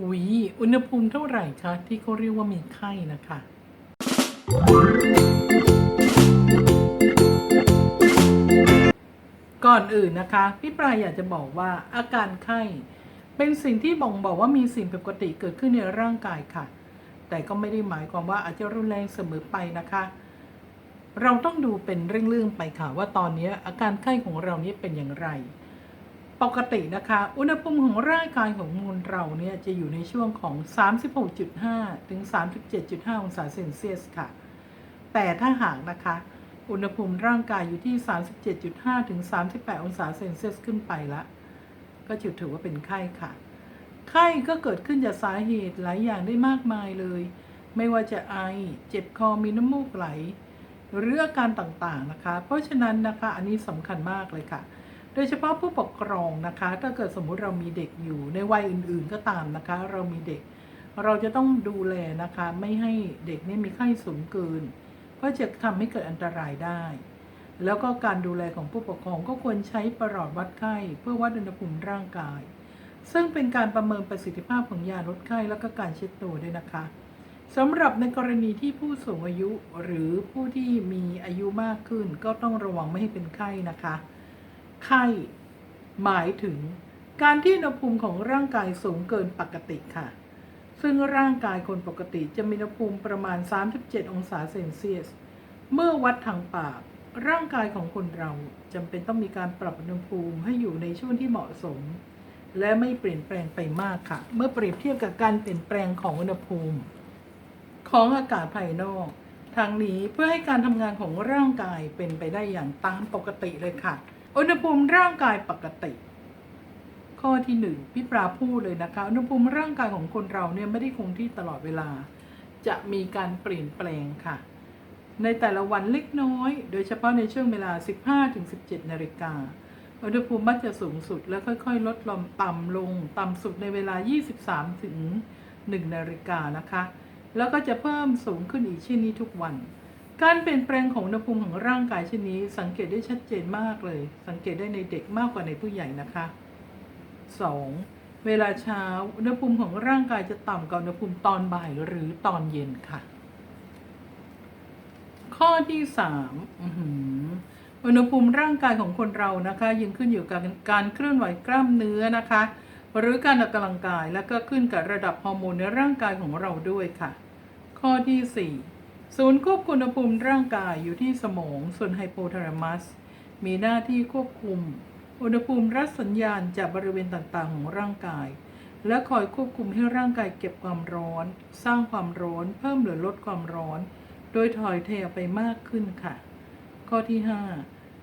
อุ๊ยอุณหภูมิเท่าไหร่คะที่เขาเรียกว่ามีไข้นะคะก่อนอื่นนะคะ พี่ปลายอยากจะบอกว่าอาการไข้ เป็นสิ่งที่บ่งบอกว่ามีสิ่งผิดปกติเกิดขึ้นในร่างกายค่ะ แต่ก็ไม่ได้หมายความว่าอาจจะรุนแรงเสมอไปนะคะ เราต้องดูเป็นเรื่องๆไปค่ะว่าตอนนี้อาการไข้ของเรานี้เป็นอย่างไร ปกตินะคะ อุณหภูมิของร่างกายของมนุษย์เราเนี่ยจะอยู่ในช่วงของ 36.5 ถึง 37.5 องศาเซนเซียสค่ะ แต่ถ้าหากนะคะ อุณหภูมิร่างกายอยู่ที่ 37.5 ถึง 38 องศาเซนเซียสขึ้นไปละ ก็จะถือว่าเป็นไข้ค่ะ ไข้ก็เกิดขึ้นจากสาเหตุหลายอย่างได้มากมายเลย ไม่ว่าจะไอ เจ็บคอ มีน้ำมูกไหล หรืออาการต่างๆนะคะ เพราะฉะนั้นนะคะ อันนี้สำคัญมากเลยค่ะ โดยเฉพาะผู้ปกครองนะคะ ถ้าเกิดสมมุติเรามีเด็กอยู่ในวัยอื่น ๆ ก็ตามนะคะ เรามีเด็ก เราจะต้องดูแลนะคะ ไม่ให้เด็กนี่มีไข้สูงเกิน เพราะจะทำให้เกิดอันตรายได้ แล้วก็การดูแลของผู้ปกครองก็ควรใช้ประหลอดวัดไข้เพื่อวัดอุณหภูมิร่างกาย ซึ่งเป็นการประเมินประสิทธิภาพของยาลดไข้แล้วก็การเช็ดตัวด้วยนะคะสำหรับในกรณีที่ผู้สูงอายุหรือผู้ที่มีอายุมากขึ้น ก็ต้องระวังไม่ให้เป็นไข้นะคะ ไข้ หมายถึงการที่อุณหภูมิของร่างกายสูงเกินปกติค่ะ ซึ่งร่างกายคนปกติจะมีอุณหภูมิประมาณ 37 องศาเซนเซียส เมื่อวัดทางปาก ร่างกายของคนเราจำเป็นต้องมีการปรับอุณหภูมิให้อยู่ในช่วงที่เหมาะสม และไม่เปลี่ยนแปลงไปมากค่ะ เมื่อเปรียบเทียบกับการเปลี่ยนแปลงของอุณหภูมิ ของอากาศภายนอกทางนี้เพื่อให้การทำงานของร่างกายเป็นไปได้อย่างตามปกติเลยค่ะ อุณหภูมิร่างกายปกติ ข้อที่หนึ่งพี่ปราพูดเลยนะคะ อุณหภูมิร่างกายของคนเราเนี่ยไม่ได้คงที่ตลอดเวลา จะมีการเปลี่ยนแปลงค่ะ ในแต่ละวันเล็กน้อย โดยเฉพาะในช่วงเวลา 15-17 นาฬิกา อุณหภูมิมักจะสูงสุดและค่อยๆ ลดลงต่ำลง ต่ำสุดในเวลา 23ถึง1นาฬิกานะคะ แล้วก็จะเพิ่มสูงขึ้นอีกเช่นนี้ทุกวัน การเปลี่ยนแปลงของอุณหภูมิของร่างกายเช่นนี้ สังเกตได้ชัดเจนมากเลย สังเกตได้ในเด็กมากกว่าในผู้ใหญ่นะคะ 2. เวลาเช้าอุณหภูมิของร่างกายจะต่ำกว่าอุณหภูมิตอนบ่ายหรือตอนเย็นค่ะ ข้อที่สามอุณหภูมิร่างกายของคนเรานะคะยังขึ้นอยู่กับการเคลื่อนไหวกล้ามเนื้อนะคะ หรือการออกกำลังกายแล้วก็ขึ้นกับระดับฮอร์โมนในร่างกายของเราด้วยค่ะ ข้อที่4 ศูนย์ควบคุมอุณหภูมิร่างกายอยู่ที่สมองส่วนไฮโปทาลามัส มีหน้าที่ควบคุม อุณหภูมิรับสัญญาณจากบริเวณต่างๆ ของร่างกาย และคอยควบคุมให้ร่างกายเก็บความร้อน สร้างความร้อน เพิ่มหรือลดความร้อน โดยถอยเทไปมากขึ้นค่ะ ข้อที่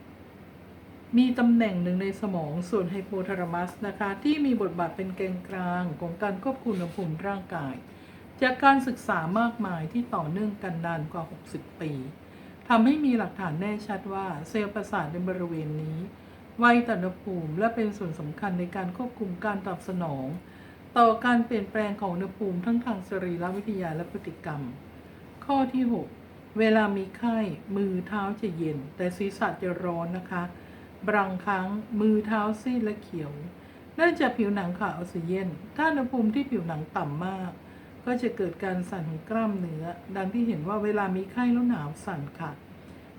5 มีตำแหน่งหนึ่งในสมองส่วนไฮโปทาลามัสนะคะ ที่มีบทบาทเป็นแกนกลางของการควบคุมอุณหภูมิร่างกาย จากการศึกษามากมายที่ต่อเนื่องกันนานกว่า 60 ปีทำให้มีหลักฐานแน่ชัดว่าเซลล์ประสาทในบริเวณนี้ไวต่ออุณหภูมิและเป็นส่วนสำคัญในการควบคุมการตอบสนอง ต่อการเปลี่ยนแปลงของอุณหภูมิทั้งทางสรีรวิทยาและพฤติกรรม ข้อที่ 6 เวลามีไข้มือเท้าจะเย็น แต่ศีรษะจะร้อนนะคะบางครั้งมือเท้าซีดและเขียวเนื่องจากผิวหนังขาดออกซิเจนถ้าอุณหภูมิที่ผิวหนังต่ำมาก ก็จะเกิดการสั่นของกล้ามเนื้อ ดังที่เห็นว่าเวลามีไข้แล้วหนาวสั่นค่ะ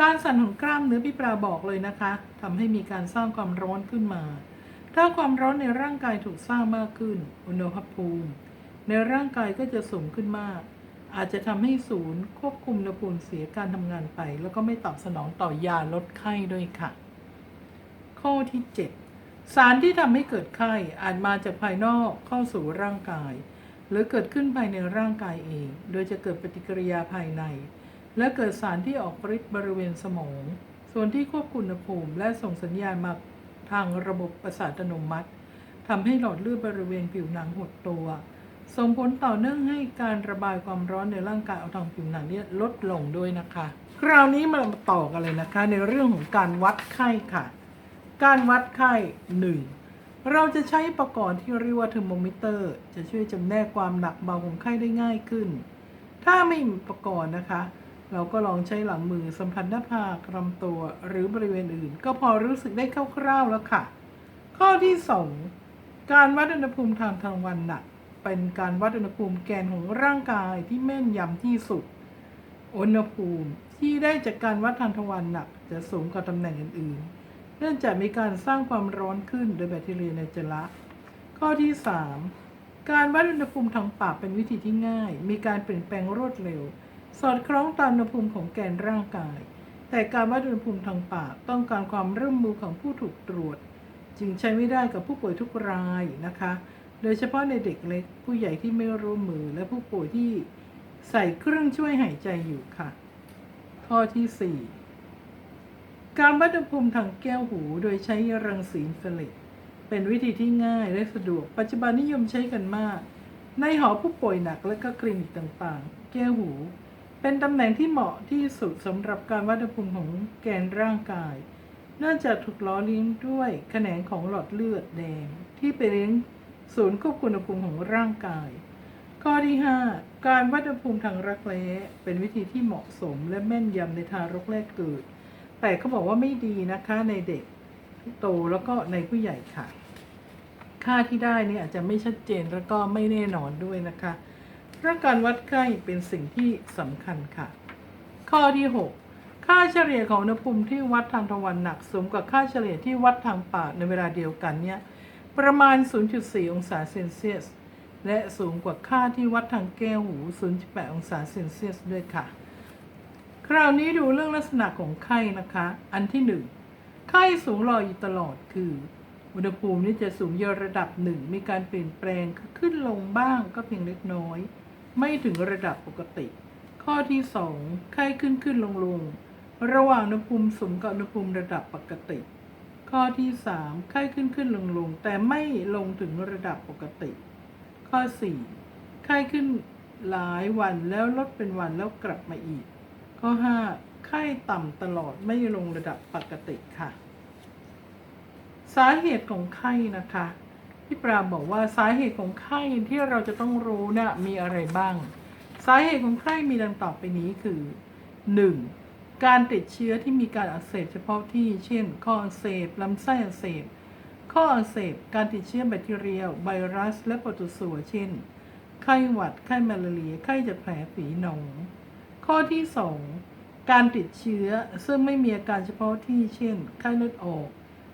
การสั่นของกล้ามเนื้อพี่ปลาบอกเลยนะคะทำให้มีการสร้างความร้อนขึ้นมา ถ้าความร้อนในร่างกายถูกสร้างมากขึ้น อุณหภูมิ ในร่างกายก็จะสูงขึ้นมาก อาจจะทำให้ศูนย์ควบคุมอุณหภูมิเสียการทำงานไป แล้วก็ไม่ตอบสนองต่อยาลดไข้ด้วยค่ะ ข้อที่ 7 สารที่ทำให้เกิดไข้อาจมาจากภายนอกเข้าสู่ร่างกาย หรือเกิดขึ้นภายในร่างกายเอง โดยจะเกิดปฏิกิริยาภายใน และเกิดสารที่ออกฤทธิ์บริเวณสมอง ส่วนที่ควบคุมอุณหภูมิและส่งสัญญาณมาทางระบบประสาทอัตโนมัติทำให้หลอดเลือดบริเวณผิวหนังหดตัว ส่งผลต่อเนื่องให้การระบายความร้อนในร่างกายเอาทางผิวหนังเนี่ยลดลงด้วยนะคะ คราวนี้มาต่อกันเลยนะคะ ในเรื่องของการวัดไข้ค่ะ การวัดไข้หนึ่ง เราจะใช้อุปกรณ์ที่เรียกว่าเทอร์โมมิเตอร์ จะช่วยจำแนกความหนักเบาของไข้ได้ง่ายขึ้น ถ้าไม่มีอุปกรณ์นะคะ เราก็ลองใช้หลังมือสัมผัสหน้าผากลำตัวหรือบริเวณอื่น ก็พอรู้สึกได้คร่าวๆแล้วค่ะ ข้อที่ 2 การวัดอุณหภูมิทางทางวันหนัก เป็นการวัดอุณหภูมิแกนของร่างกายที่แม่นยำที่สุด อุณหภูมิที่ได้จากการวัดทางทวารหนัก จะสูงกว่าตำแหน่งอื่นๆ เนื่องจากมีการสร้างความร้อนขึ้นโดยแบคทีเรียในจระข้อที่ 3 การวัดอุณหภูมิทางปากเป็นวิธีที่ง่าย มีการเปลี่ยนแปลงรวดเร็ว สอดคล้องตามอุณหภูมิของแกนร่างกาย แต่การวัดอุณหภูมิทางปากต้องการความร่วมมือของผู้ถูกตรวจ จึงใช้ไม่ได้กับผู้ป่วยทุกรายนะคะ โดยเฉพาะในเด็กเล็ก ผู้ใหญ่ที่ไม่ร่วมมือและผู้ป่วยที่ใส่เครื่องช่วยหายใจอยู่ค่ะ ข้อที่ 4 การวัดอุณหภูมิทางแก้วหูโดยใช้รังสีอินฟราเรดเป็นวิธีที่ง่ายและสะดวก ปัจจุบันนิยมใช้กันมาก ในหอผู้ป่วยหนักและก็คลินิกต่างๆ แก้วหู เป็นตำแหน่งที่เหมาะที่สุดสำหรับการวัดอุณหภูมิของแกนร่างกาย เนื่องจากถูกล้อเลี้ยงด้วยแขนงของหลอดเลือดแดง ที่ไปเลี้ยงศูนย์ควบคุมอุณหภูมิของร่างกาย ข้อที่ 5 การวัดอุณหภูมิทางรักแร้เป็นวิธีที่เหมาะสมและแม่นยำในทารกแรกเกิด แต่เขาบอกว่าไม่ดีนะคะในเด็กโตแล้วก็ในผู้ใหญ่ค่ะ ค่าที่ได้เนี่ยอาจจะไม่ชัดเจนแล้วก็ไม่แน่นอนด้วยนะคะเรื่องการวัดไข้เป็นสิ่งที่สำคัญค่ะ ข้อที่ 6 ค่าเฉลี่ยของอุณหภูมิที่วัดทางทวารหนักสูงกว่าค่าเฉลี่ยที่วัดทางป่าในเวลาเดียวกันเนี่ยประมาณ 0.4 องศาเซนเซียส และสูงกว่าค่าที่วัดทางแก้วหู 0.8 องศาเซนเซียสด้วยค่ะ คราวนี้ดูเรื่องลักษณะของไข้นะคะ อันที่หนึ่งไข้สูงรอยอยู่ตลอดคือ อุณหภูมินี่จะสูงอยู่ระดับหนึ่งมีการเปลี่ยนแปลงขึ้นลงบ้างก็เพียงเล็กน้อย ไม่ถึงระดับปกติ ข้อที่สองไข้ขึ้นขึ้นลงลงระหว่างอุณหภูมิสูงกับอุณหภูมิระดับปกติ ข้อที่สามไข้ขึ้นขึ้นลงลงแต่ไม่ลงถึงระดับปกติ ข้อ4ไข้ขึ้นหลายวันแล้วลดเป็นวันแล้วกลับมาอีก ข้อ 5 ไข้ต่ำตลอดไม่ลงระดับปกติค่ะ สาเหตุของไข้นะคะพี่ปราบอกว่าสาเหตุของไข้ที่เราจะต้องรู้นะ่ะมีอะไรบ้าง สาเหตุของไข้มีดังต่อไปนี้คือ 1. การติดเชื้อที่มีการอักเสบเฉพาะที่ เช่น ข้ออักเสบลำไส้อักเสบ ข้ออักเสบ การติดเชื้อแบคทีเรีย ไวรัส และโปรโตซัวเช่น ไข้หวัด ไข้มาลาเรีย ไข้จากแผลฝีหนอง ข้อที่ 2 การติดเชื้อซึ่งไม่มีอาการเฉพาะที่เช่น ไข้เลือดออก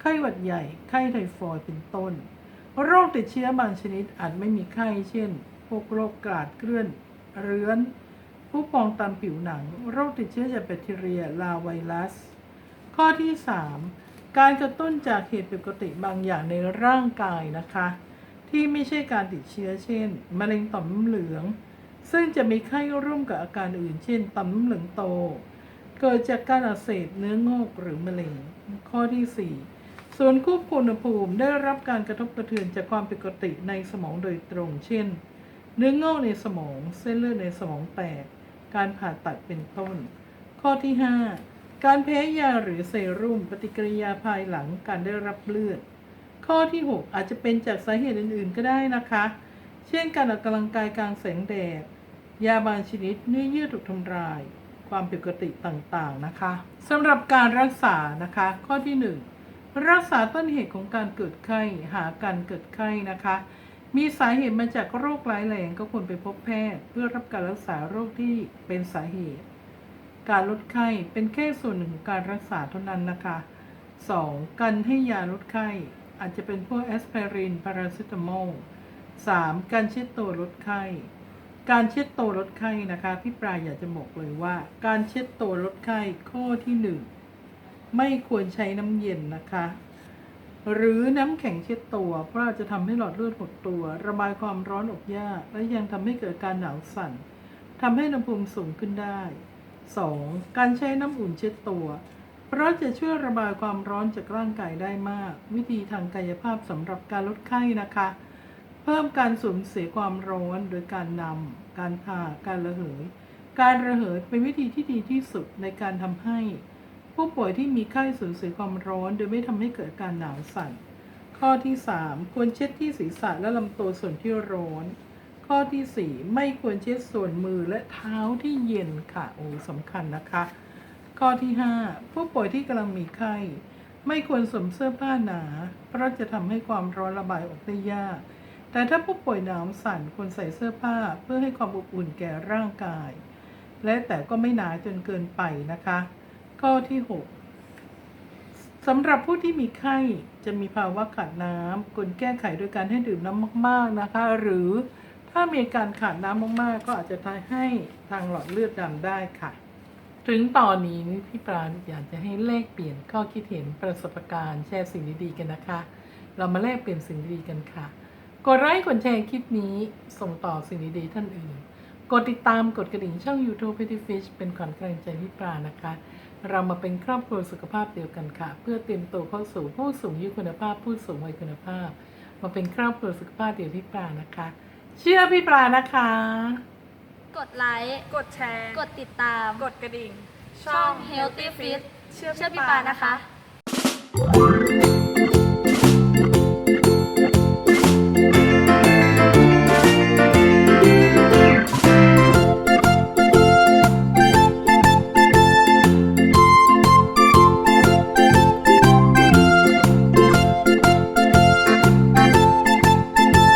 ไข้หวัดใหญ่ ไข้ไทฟอยด์เป็นต้น โรคติดเชื้อบางชนิดอาจไม่มีไข้เช่น พวกโรคกราดเกลื่อน เรื้อน ผู้พองตามผิวหนัง โรคติดเชื้อจากแบคทีเรีย ลาไวรัส ข้อที่ 3 การกระตุ้นจากเหตุผิดปกติบางอย่างในร่างกายนะคะ ที่ไม่ใช่การติดเชื้อเช่น มะเร็งต่อมน้ำเหลือง ซึ่งจะมีไข้ร่วมกับอาการอื่น เช่นต่อมน้ำเหลืองโต เกิดจากการอักเสบเนื้องอกหรือมะเร็ง ข้อที่ 4 ส่วนควบคุมอุณหภูมิได้รับการกระทบกระเทือนจากความผิดปกติในสมองโดยตรง เช่น เนื้องอกในสมอง เส้นเลือดในสมองแตก การผ่าตัดเป็นต้น ข้อที่ 5 การแพ้ยาหรือเซรุ่มปฏิกิริยาภายหลังการได้รับเลือด ข้อที่ 6 อาจจะเป็นจากสาเหตุอื่น ๆ ก็ได้นะคะ เช่นการออกกำลังกายกลางแสงแดด ยาบางชนิดเนื้อเยื่อถูกทำลาย ความผิดปกติต่างๆนะคะสำหรับการรักษานะคะ ข้อที่ 1 รักษาต้นเหตุของการเกิดไข้หาการเกิดไข้นะคะ มีสาเหตุมาจากโรคร้ายแรงก็ควรไปพบแพทย์ เพื่อรับการรักษาโรคที่เป็นสาเหตุ การลดไข้เป็นแค่ส่วนหนึ่งของการรักษาเท่านั้นนะคะ 2. การให้ยาลดไข้อาจจะเป็นพวกแอสไพรินพาราเซตามอล 3. การเช็ดตัวลดไข้ การเช็ดตัวลดไข้นะคะพี่ปลายอยากจะบอกเลยว่า การเช็ดตัวลดไข้ข้อที่1ไม่ควรใช้น้ำเย็นนะคะ หรือน้ำแข็งเช็ดตัวเพราะจจะทำให้หลอดเลือดหดตัว ระบายความร้อนออกยาก และยังทำให้เกิดการหนาวสั่นทำให้อุณหภูมิสูงขึ้นได้ 2. การใช้น้ำอุ่นเช็ดตัว เพราะจะช่วยระบายความร้อนจากร่างกายได้มาก วิธีทางกายภาพสำหรับการลดไข้นะคะ เพิ่มการสูญเสียความร้อนโดยการนำการผ่าการระเหย การระเหยเป็นวิธีที่ดีที่สุดในการทำให้ ผู้ป่วยที่มีไข้สูญเสียความร้อนโดยไม่ทำให้เกิดการหนาวสั่น ข้อที่ 3 ควรเช็ดที่ศีรษะและลำตัวส่วนที่ร้อน ข้อที่ 4 ไม่ควรเช็ดส่วนมือและเท้าที่เย็นค่ะโอ้สำคัญนะคะ ข้อที่ 5 ผู้ป่วยที่กำลังมีไข้ ไม่ควรสวมเสื้อผ้าหนา เพราะจะทำให้ความร้อนระบายออกได้ยาก แต่ถ้าผู้ป่วยหนาวสั่นควรใส่เสื้อผ้าเพื่อให้ความอบอุ่นแก่ร่างกาย และแต่ก็ไม่หนาจนเกินไปนะคะ ข้อที่ 6สำหรับผู้ที่มีไข้จะมีภาวะขาดน้ำควรแก้ไขโดยการให้ดื่มน้ำมาก ๆนะคะ หรือถ้ามีการขาดน้ำมากๆ ก็อาจจะทำให้ทางหลอดเลือดดำได้ค่ะ ถึงตอนนี้พี่ปราณอยากจะให้เลขเปลี่ยนข้อคิดเห็นประสบการณ์แชร์สิ่งดีๆกันนะคะ เรามาแลกเปลี่ยนสิ่งดีๆกันค่ะ กดไลค์กดแชร์คลิปนี้ ส่งต่อสิ่งดีๆท่านอื่น กดติดตามกดกระดิ่งช่อง YouTube Pretty Fish เป็นขวัญกำลังใจพี่ปรานะคะ เรามาเป็นครอบครัวสุขภาพเดียวกันค่ะ เพื่อเตรียมตัวเข้าสู่ผู้สูงอายุคุณภาพ ผู้สูงวัยคุณภาพ มาเป็นครอบครัวสุขภาพเดียวพี่ปรานะคะ เชื่อพี่ปรานะคะ กดไลค์กดแชร์ กดติดตาม กดกระดิ่ง ช่อง Healthy Fit เชื่อเชื่อพี่พี่ปาปานะนะคะคะ